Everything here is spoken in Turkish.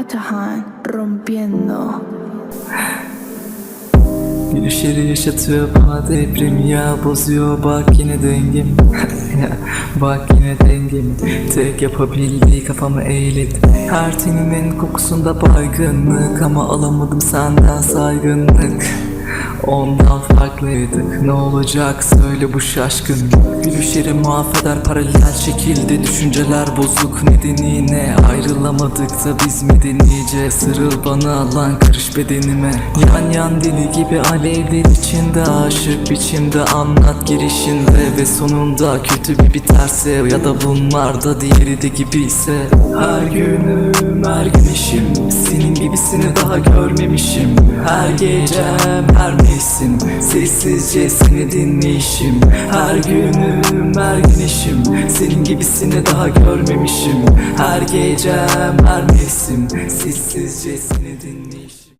Atahan rompiendo. Gülüşleri yaşatıyor bana deprem ya Bozuyor. Bak yine dengem. Ya, Bak yine dengem. Tek yapabildiği kafamı eğlet. Her teninin kokusunda baygınlık Ama alamadım senden saygınlık Ondan farklıydık Ne olacak? Söyle bu şaşkın Gülüşleri mahveder paralel şekilde Düşünceler bozuk. Nedeni ne Ayrılamadık da biz medenice. Sarıl bana lan karış bedenime. Yan yan deli gibi alevler içinde Aşık biçimde anlat girişinde. Ve sonunda kötü bir biterse Ya da bunlar da diğeri de gibiyse Her günüm her güneşim Senin gibisini daha görmemişim. Her mevsim Sessizce seni dinleyişim. Her günüm her güneşim Senin gibisini daha görmemişim. Her gecem her mevsim. Sessizce seni dinleyişim